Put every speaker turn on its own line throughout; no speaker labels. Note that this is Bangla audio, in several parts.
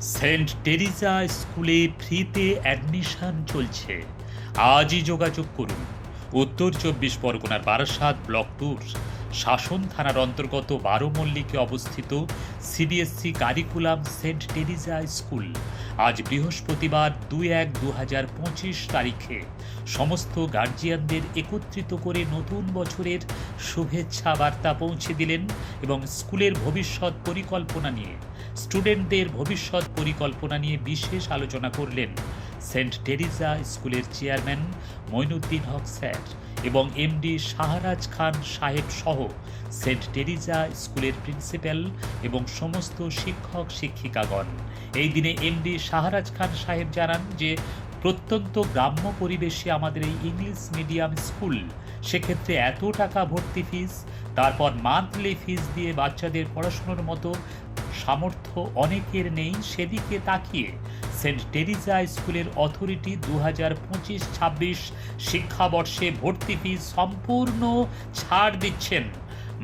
সেন্ট টেরিজা স্কুলে ফ্রিতে অ্যাডমিশন চলছে। আজই যোগাযোগ করুন। উত্তর চব্বিশ পরগনার বারাসাত ব্লক টুর। শাসন থানার অন্তর্গত বারো মল্লিকে অবস্থিত CBSE curriculum Saint Teresa school. আজ বৃহস্পতিবার দুই এক দু হাজার পঁচিশ তারিখে। সমস্ত গার্জিয়ানদের একত্রিত করে নতুন বছরের শুভেচ্ছা বার্তা পৌঁছে দিলেন এবং স্কুলের ভবিষ্যৎ পরিকল্পনা নিয়ে স্টুডেন্টদের ভবিষ্যৎ পরিকল্পনা নিয়ে বিশেষ আলোচনা করলেন সেন্ট টেরিজা স্কুলের চেয়ারম্যান মইনুদ্দিন হক স্যার এবং এমডি শাহরাজ খান সাহেব সহ সেন্ট টেরিজা স্কুলের প্রিন্সিপাল এবং সমস্ত শিক্ষক শিক্ষিকাগণ। এই দিনে এমডি শাহরাজ খান সাহেব জানান যে, প্রত্যন্ত গ্রাম্য পরিবেশে আমাদের এই ইংলিশ মিডিয়াম স্কুল, সেক্ষেত্রে এত টাকা ভর্তি ফিস, তারপর মান্থলি ফিস দিয়ে বাচ্চাদের পড়াশোনার মতো সামর্থ্য অনেকের নেই সেদিকে তাকিয়ে। সেন্ট টেরিজা স্কুলের অথরিটি দু হাজার পঁচিশ ছাব্বিশ শিক্ষাবর্ষে ভর্তি ফিস সম্পূর্ণ ছাড় দিচ্ছেন।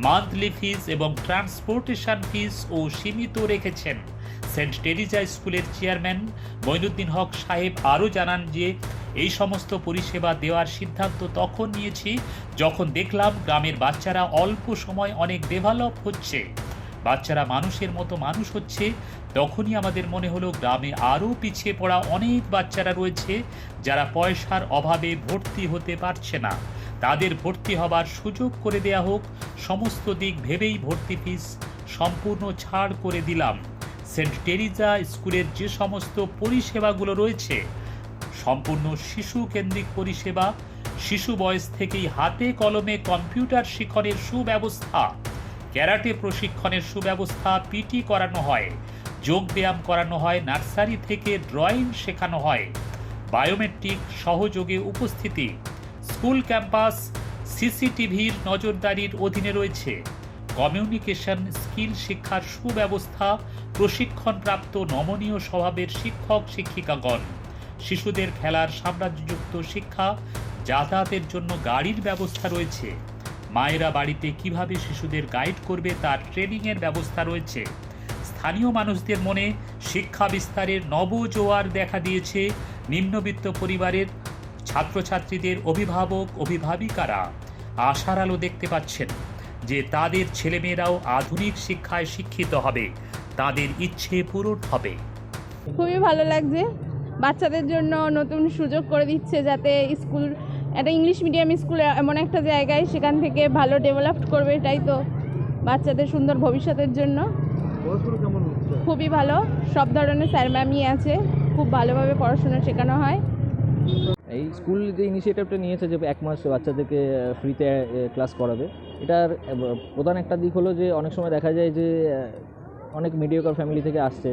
মান্থলি ফিস এবং ট্রান্সপোর্টেশন ফিস ও সীমিত রেখেছেন। সেন্ট টেরিজা স্কুলের চেয়ারম্যান মইনুদ্দিন হক সাহেব আরও জানান যে, এই সমস্ত পরিষেবা দেওয়ার সিদ্ধান্ত তখন নিয়েছি যখন দেখলাম গ্রামের বাচ্চারা অল্প সময় অনেক ডেভেলপ হচ্ছে। বাচ্চারা মানুষের মতো মানুষ হচ্ছে, তখনই আমাদের মনে হলো গ্রামে আরও পিছিয়ে পড়া অনেক বাচ্চারা রয়েছে, যারা পয়সার অভাবে ভর্তি হতে পারছে না। তাদের ভর্তি হবার সুযোগ করে দেয়া হোক, সমস্ত দিক ভেবেই ভর্তি ফিস সম্পূর্ণ ছাড় করে দিলাম। সেন্ট টেরিজা স্কুলের যে সমস্ত পরিষেবাগুলো রয়েছে, সম্পূর্ণ শিশু কেন্দ্রিক পরিষেবা, শিশু বয়স থেকেই হাতে কলমে কম্পিউটার শিক্ষণের সুব্যবস্থা ক্যারাটে প্রশিক্ষণের সুব্যবস্থা পিটি করানো হয়, যোগ ব্যায়াম করানো হয়, নার্সারি থেকে ড্রয়িং শেখানো হয়। বায়োমেট্রিক সহযোগে উপস্থিতি। স্কুল ক্যাম্পাস, সিসিটিভির নজরদারির অধীনে রয়েছে। কমিউনিকেশন স্কিল শিক্ষার সুব্যবস্থা, প্রশিক্ষণপ্রাপ্ত নমনীয় স্বভাবের শিক্ষক শিক্ষিকাগণ। শিশুদের খেলার সাম্রাজ্যযুক্ত শিক্ষা, যাতায়াতের জন্য গাড়ির ব্যবস্থা রয়েছে। মায়েরা বাড়িতে কীভাবে শিশুদের গাইড করবে তার ট্রেনিংয়ের ব্যবস্থা রয়েছে। স্থানীয় মানুষদের মনে শিক্ষা বিস্তারের নবজোয়ার দেখা দিয়েছে নিম্নবিত্ত পরিবারের ছাত্রছাত্রীদের অভিভাবক, অভিভাবিকারা। আশার আলো দেখতে পাচ্ছেন যে তাদের ছেলেমেয়েরাও আধুনিক শিক্ষায় শিক্ষিত হবে। তাদের ইচ্ছে পূরণ হবে।
খুবই ভালো লাগছে। বাচ্চাদের জন্য নতুন সুযোগ করে দিচ্ছে যাতে স্কুল একটা ইংলিশ মিডিয়াম স্কুল এমন একটা জায়গায় সেখান থেকে ভালো ডেভেলপ করবে এটাই তো বাচ্চাদের সুন্দর ভবিষ্যতের জন্য।
পড়াশোনা কেমন হচ্ছে?
খুবই ভালো সব ধরনের স্যার ম্যামই আছে খুব ভালোভাবে পড়াশোনা শেখানো হয়।
এই স্কুল যে ইনিশিয়েটিভটা নিয়েছে যে এক মাস বাচ্চাদেরকে ফ্রিতে ক্লাস করাবে এটার প্রধান একটা দিক হলো যে অনেক সময় দেখা যায় যে অনেক মিডিয়কর ফ্যামিলি থেকে আসছে।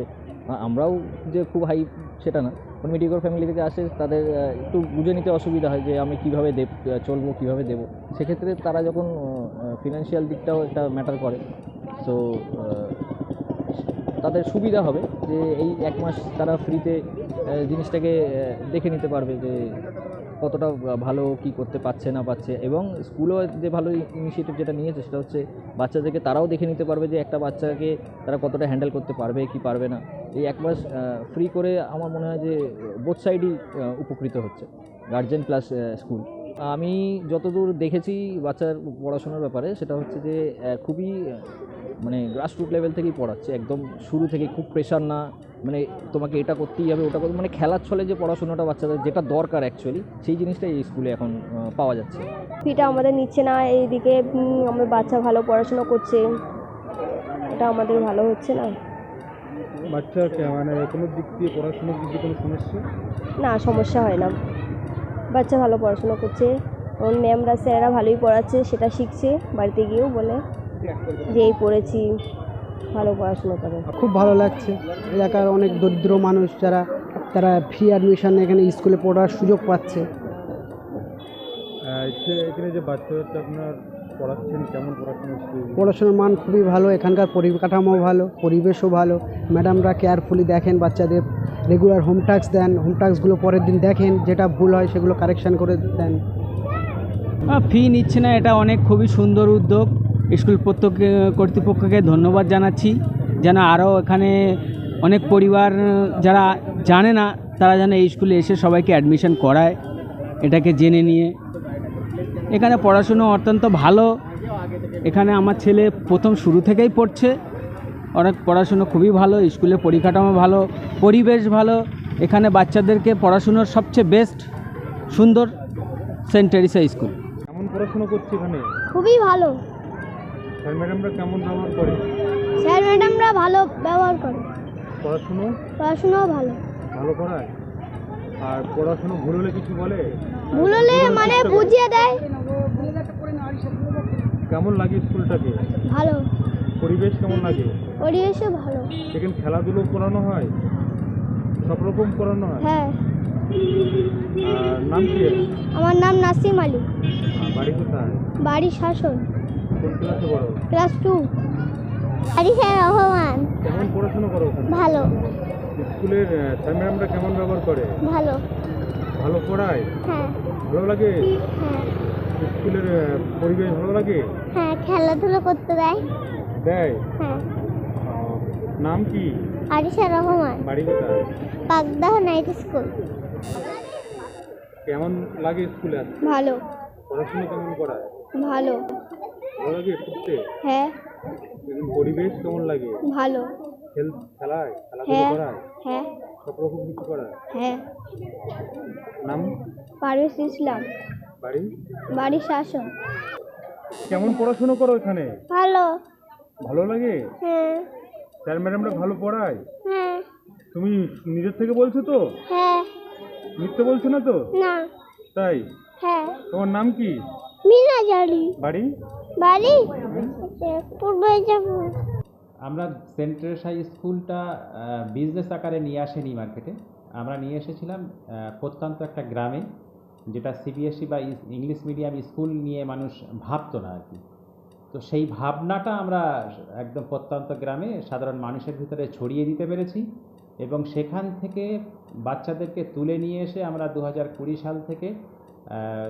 আমরাও যে খুব হাই সেটা না। মিডিয়কর ফ্যামিলি থেকে আসে, তাদের একটু বুঝে নিতে অসুবিধা হয় যে আমি কীভাবে দেব চলবো, কীভাবে দেবো। সেক্ষেত্রে তারা যখন ফিনান্সিয়াল দিকটাও একটা ম্যাটার করে। সো তাদের সুবিধা হবে যে এই এক মাস তারা ফ্রিতে জিনিসটাকে দেখে নিতে পারবে যে কতটা ভালো কি করতে পারছে না পারছে। এবং স্কুলও যে ভালো ইনিশিয়েটিভ যেটা নিয়েছে সেটা হচ্ছে বাচ্চাদেরকে তারাও দেখে নিতে পারবে যে একটা বাচ্চাকে তারা কতটা হ্যান্ডেল করতে পারবে কি পারবে না। এই এক মাস ফ্রি করে আমার মনে হয় যে বোথ সাইডই উপকৃত হচ্ছে গার্জেন প্লাস স্কুল আমি যতদূর দেখেছি বাচ্চার পড়াশোনার ব্যাপারে, সেটা হচ্ছে যে খুবই মানে গ্রাসরুট লেভেল থেকেই পড়াচ্ছে একদম শুরু থেকে খুব প্রেশার না মানে তোমাকে এটা করতেই হবে ওটা করতে মানে খেলার ছলে যে পড়াশোনাটা বাচ্চাদের যেটা দরকার অ্যাকচুয়ালি সেই জিনিসটাই এই স্কুলে এখন পাওয়া যাচ্ছে।
ফিটা আমাদের নিচ্ছে না এইদিকে আমার বাচ্চা ভালো পড়াশোনা করছে এটা আমাদের ভালো হচ্ছে না।
বাচ্চা মানে কোনো দিক দিয়ে পড়াশোনার দিক দিয়ে কোনো সমস্যা?
না সমস্যা হয় না। বাচ্চা ভালো পড়াশোনা করছে ওর ম্যামরা স্যাররা ভালোই পড়াচ্ছে সেটা শিখছে বাড়িতে গিয়েও বলে। যে এই পড়েছি ভালো পড়াশোনা করে।
খুব ভালো লাগছে। এলাকার অনেক দরিদ্র মানুষ যারা তারা ফ্রি অ্যাডমিশন এখানে স্কুলে পড়ার সুযোগ পাচ্ছে।
এখানে- যে বাচ্চা বাচ্চা আপনার পড়াচ্ছেন কেমন পড়াশোনা
পড়াশোনার মান খুবই ভালো এখানকার পরিকাঠামো ভালো পরিবেশও ভালো। ম্যাডামরা কেয়ারফুলি দেখেন বাচ্চাদের রেগুলার হোম টাস্ক দেন হোম টাস্কগুলো পরের দিন দেখেন যেটা ভুল হয় সেগুলো কারেকশান করে দেন।
ফি নিচ্ছে না এটা অনেক খুবই সুন্দর উদ্যোগ। স্কুল প্রত্যেক কর্তৃপক্ষকে ধন্যবাদ জানাচ্ছি। যেন আরও এখানে অনেক পরিবার যারা জানে না তারা যেন এই স্কুলে এসে সবাইকে অ্যাডমিশন করায়। এটাকে জেনে নিয়ে। এখানে পড়াশুনো অত্যন্ত ভালো। এখানে আমার ছেলে প্রথম শুরু থেকেই পড়ছে। অনেক পড়াশুনো খুবই ভালো স্কুলে পরিকাঠামো ভালো পরিবেশ ভালো। এখানে বাচ্চাদেরকে পড়াশুনোর সবচেয়ে বেস্ট সুন্দর সেন্ট টেরিসা স্কুল
কেমন পড়াশোনা করছে এখানে?
খুবই ভালো।
স্যার ম্যাডামরা কেমন ব্যবহার করে?
স্যার ম্যাডামরা ভালো ব্যবহার করে।
পড়াশুনো?
পড়াশুনোও ভালো।
ভালো করায় আর পড়াশুনো ভুল হলে কিছু বলে?
ভুল হলে মানে বুঝিয়ে দেয়।
কেমন লাগে স্কুলটাকে?
ভালো।
পরিবেশ কেমন লাগে?
পরিবেশও ভালো।
সেখানে খেলাধুলো করানো হয়? সব রকম করানো হয়?
হ্যাঁ।
আর নাম কি?
আমার নাম নাসিম আলী।
বাড়ি কোথায়?
বাড়ি শাসন।
ক্লাসে
টু আরিফা রহমান।
কেমন পড়াশোনা করো
ভালো।
স্কুলের স্যার ম্যাডামরা কেমন ব্যবহার করে?
ভালো।
ভালো পড়ায়?
হ্যাঁ।
ভালো লাগে?
হ্যাঁ।
স্কুলের পরিবেশ ভালো লাগে?
হ্যাঁ খেলাধুলা করতে দেয়।
দেয়?
হ্যাঁ।
নাম কি?
আরিশা রহমান।
বাড়ি কোথায়?
Pakdah night school.
কেমন লাগে স্কুলে
ভালো।
পড়াশোনা কেমন করায়?
ভালো।
ভালো লাগে পড়তে
হ্যাঁ।
পরিবেশ কেমন লাগে?
ভালো।
খেল খেলায়? খেলাধুলো
হ্যাঁ
করায়?
হ্যাঁ।
সব রকম কিছু করায়?
হ্যাঁ।
নাম?
পারভেজ ইসলাম
বাড়ি?
বাড়ি শাসন।
কেমন পড়াশোনা করো এখানে?
ভালো।
ভালো লাগে?
হ্যাঁ।
স্যার ম্যাডামরা ভালো পড়ায়?
হ্যাঁ।
তুমি নিজের থেকে বলছো তো?
হ্যাঁ।
মিথ্যে বলছো না তো?
না।
তাই?
হ্যাঁ।
তোমার নাম কি? বাড়ি?
বাড়ি? পূর্ব
আমরা সেন্ট টেরেসা স্কুলটা বিজনেস আকারে নিয়ে আসেনি মার্কেটে আমরা নিয়ে এসেছিলাম প্রত্যন্ত একটা গ্রামে যেটা সিবিএসই বা ইংলিশ মিডিয়াম স্কুল নিয়ে মানুষ ভাবতো না আর কি। তো সেই ভাবনাটা আমরা একদম প্রত্যন্ত গ্রামে সাধারণ মানুষের ভিতরে ছড়িয়ে দিতে পেরেছি এবং সেখান থেকে বাচ্চাদেরকে তুলে নিয়ে এসে আমরা দু হাজার কুড়ি সাল থেকে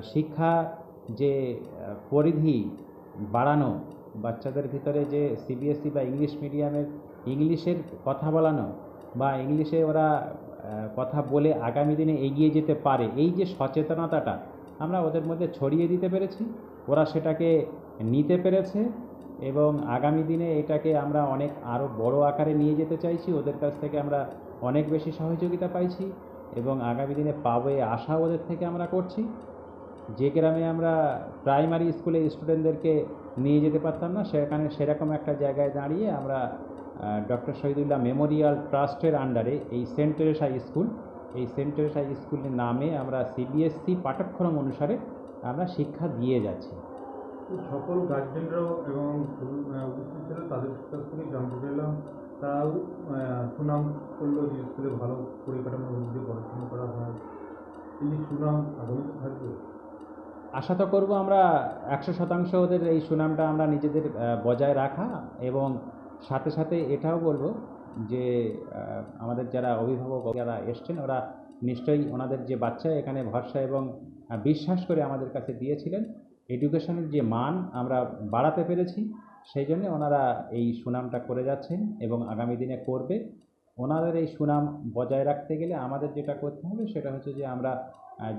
শিক্ষা যে পরিধি বাড়ানো, বাচ্চাদের ভিতরে যে সিবিএসই বা ইংলিশ মিডিয়ামের ইংলিশের কথা বলানো বা ইংলিশে ওরা কথা বলে আগামী দিনে এগিয়ে যেতে পারে, এই যে সচেতনতাটা আমরা ওদের মধ্যে ছড়িয়ে দিতে পেরেছি, ওরা সেটাকে নিতে পেরেছে এবং আগামী দিনে এটাকে আমরা অনেক আরও বড় আকারে নিয়ে যেতে চাইছি, ওদের কাছ থেকে আমরা অনেক বেশি সহযোগিতা পাইছি এবং আগামী দিনে পাবে আশা ওদের থেকে আমরা করছি। যে গ্রামে আমরা প্রাইমারি স্কুলে স্টুডেন্টদেরকে নিয়ে যেতে পারতাম না, সেখানে সেরকম একটা জায়গায় দাঁড়িয়ে আমরা ডক্টর শহীদুল্লাহ মেমোরিয়াল ট্রাস্টের আন্ডারে এই সেন্ট টেরেসা স্কুল, এই সেন্ট টেরেসা স্কুলের নামে আমরা সিবিএসসি পাঠ্যক্রম অনুসারে আমরা শিক্ষা দিয়ে যাচ্ছি।
সকল গার্জেনরাও এবং উপস্থিত ছিল, তাদের কাছ থেকে জানতে চাইলাম তারাও সুনাম করল যে স্কুলে ভালো পরিকাঠামোর মধ্যে পড়াশোনা করা হয়। এই সুনাম আগামীতে থাকবে।
আশা তো করব আমরা একশো শতাংশ ওদের এই সুনামটা আমরা নিজেদের বজায় রাখা এবং সাথে সাথে এটাও বলব যে আমাদের যারা অভিভাবক যারা এসছেন ওরা নিশ্চয়ই ওনাদের যে বাচ্চা এখানে ভরসা এবং বিশ্বাস করে আমাদের কাছে দিয়েছিলেন, এডুকেশনের যে মান আমরা বাড়াতে পেরেছি, সেই জন্য ওনারা এই সুনামটা করে যাচ্ছেন এবং আগামী দিনে করবে। ওনাদের এই সুনাম বজায় রাখতে গেলে আমাদের যেটা করতে হবে সেটা হচ্ছে যে আমরা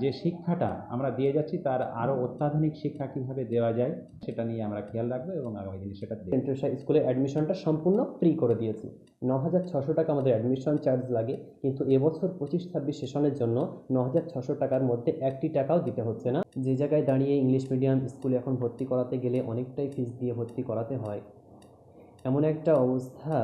যে শিক্ষাটা আমরা দিয়ে যাচ্ছি তার আরও অত্যাধুনিক শিক্ষা কীভাবে দেওয়া যায় সেটা নিয়ে আমরা খেয়াল রাখব এবং আগামী দিনে সেটা
সেন্ট্রেসা স্কুলে অ্যাডমিশনটা সম্পূর্ণ ফ্রি করে দিয়েছি। ন হাজার ছশো টাকা আমাদের অ্যাডমিশন চার্জ লাগে, কিন্তু এবছর পঁচিশ ছাব্বিশ সেশনের জন্য ন হাজার ছশো টাকার মধ্যে একটি টাকাও দিতে হচ্ছে না। যে জায়গায় দাঁড়িয়ে ইংলিশ মিডিয়াম স্কুলে এখন ভর্তি করাতে গেলে অনেকটাই ফিস দিয়ে ভর্তি করাতে হয়। এমন একটা অবস্থা,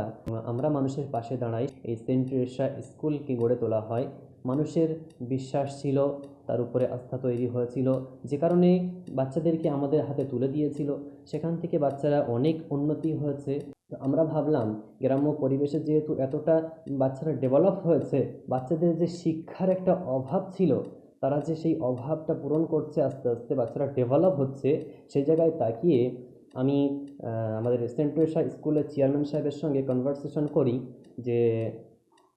আমরা মানুষের পাশে দাঁড়াই। এই সেন্ট টেরেসা স্কুলকে গড়ে তোলা হয়। মানুষের বিশ্বাস ছিল, তার উপরে আস্থা তৈরি হয়েছিল। যে কারণে বাচ্চাদেরকে আমাদের হাতে তুলে দিয়েছিল। সেখান থেকে বাচ্চারা অনেক উন্নতি হয়েছে। আমরা ভাবলাম, গ্রাম্য পরিবেশে যেহেতু এতটা বাচ্চারা ডেভেলপ হয়েছে, বাচ্চাদের যে শিক্ষার একটা অভাব ছিল, তারা যে সেই অভাবটা পূরণ করছে, আস্তে আস্তে বাচ্চারা ডেভেলপ হচ্ছে সেই জায়গায় তাকিয়ে আমি আমাদের সেন্ট স্কুলের চেয়ারম্যান সাহেবের সঙ্গে কনভারসেশন করি যে,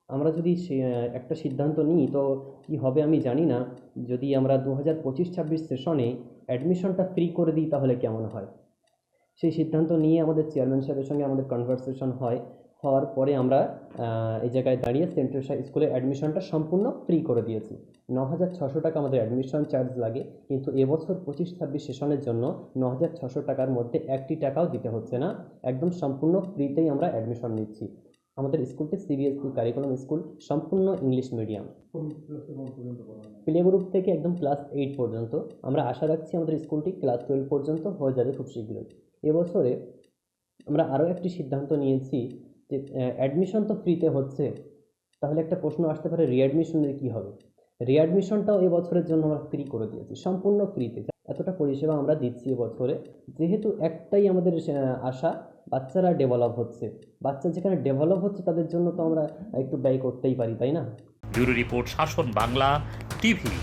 আমরা যদি একটা সিদ্ধান্ত নিই, তো কি হবে আমি জানি না। যদি আমরা দু হাজার পঁচিশ ছাব্বিশ সেশনে অ্যাডমিশনটা ফ্রি করে দিই, তাহলে কেমন হয়? সেই সিদ্ধান্ত নিয়ে আমাদের চেয়ারম্যান সাহেবের সঙ্গে আমাদের কনভারসেশন হয়। হওয়ার পরে আমরা এই জায়গায় দাঁড়িয়ে সেন্ট টেরেসা স্কুলে অ্যাডমিশনটা সম্পূর্ণ ফ্রি করে দিয়েছি। ন হাজার ছশো টাকা আমাদের অ্যাডমিশন চার্জ লাগে, কিন্তু এবছর পঁচিশ ছাব্বিশ সেশনের জন্য ন হাজার ছশো টাকার মধ্যে একটি টাকাও দিতে হচ্ছে না। একদম সম্পূর্ণ ফ্রিতেই আমরা অ্যাডমিশন নিচ্ছি। আমাদের স্কুলটি সিবিএসসি কারিকুলাম স্কুল সম্পূর্ণ ইংলিশ মিডিয়াম প্লে গ্রুপ থেকে একদম ক্লাস এইট পর্যন্ত। আমরা আশা রাখছি আমাদের স্কুলটি ক্লাস টুয়েলভ পর্যন্ত হয়ে যাবে খুব শীঘ্রই। এবছরে আমরা আরও একটি সিদ্ধান্ত নিয়েছি যে অ্যাডমিশন তো ফ্রিতে হচ্ছে, তাহলে একটা প্রশ্ন আসতে পারে রিঅ্যাডমিশনের কী হবে? রিঅ্যাডমিশনটাও এবছরের জন্য আমরা ফ্রি করে দিয়েছি, সম্পূর্ণ ফ্রিতে এতটা পরিষেবা আমরা দিচ্ছি এবছরে যেহেতু একটাই আমাদের আশা, বাচ্চারা ডেভেলপ হচ্ছে। বাচ্চা যেখানে ডেভেলপ হচ্ছে, তাদের জন্য তো আমরা একটু ব্যয় করতেই পারি, তাই না?
ব্যুরো রিপোর্ট, শাসন বাংলা, টিভি।